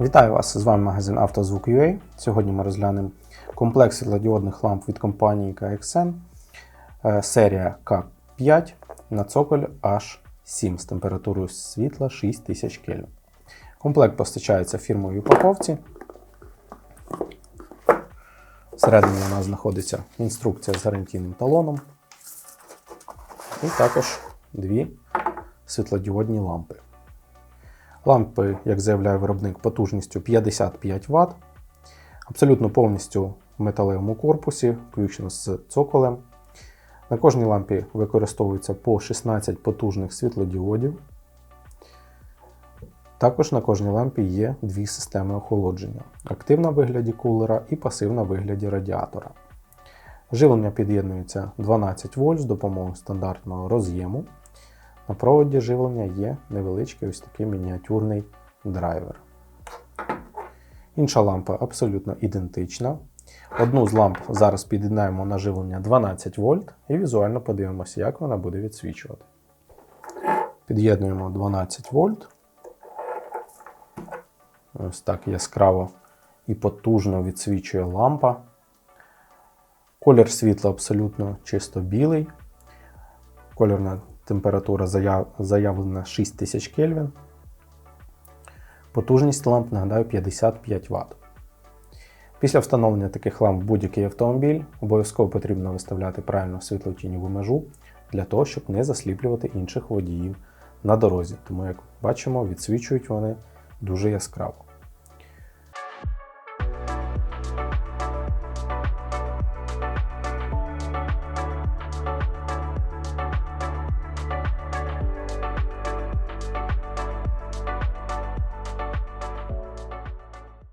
Вітаю вас! З вами магазин «Автозвук.UA». Сьогодні ми розглянемо комплекс світлодіодних ламп від компанії KXN, е, серія К5 на цоколь H7 з температурою світла 6000 Кельвін. Комплект постачається в фірмовій упаковці. Всередині у нас знаходиться інструкція з гарантійним талоном. І також дві світлодіодні лампи. Лампи, як заявляє виробник, потужністю 55 Вт, абсолютно повністю в металевому корпусі, включно з цоколем. На кожній лампі використовується по 16 потужних світлодіодів. Також на кожній лампі є дві системи охолодження: активна в вигляді кулера і пасивна в вигляді радіатора. Живлення під'єднується 12 вольт з допомогою стандартного роз'єму. На проводі живлення є невеличкий ось такий мініатюрний драйвер. Інша лампа абсолютно ідентична. Одну з ламп зараз під'єднаємо на живлення 12 вольт і візуально подивимося, як вона буде відсвічувати. Під'єднуємо 12 вольт. Ось так яскраво і потужно відсвічує лампа. Колір світла абсолютно чисто білий. Кольорна температура заяв- заявлена 6000 Кельвін. Потужність ламп, нагадаю, 55 Вт. Після встановлення таких ламп в будь-який автомобіль обов'язково потрібно виставляти правильну світлотіньову межу для того, щоб не засліплювати інших водіїв на дорозі. Тому, як бачимо, відсвічують вони дуже яскраво.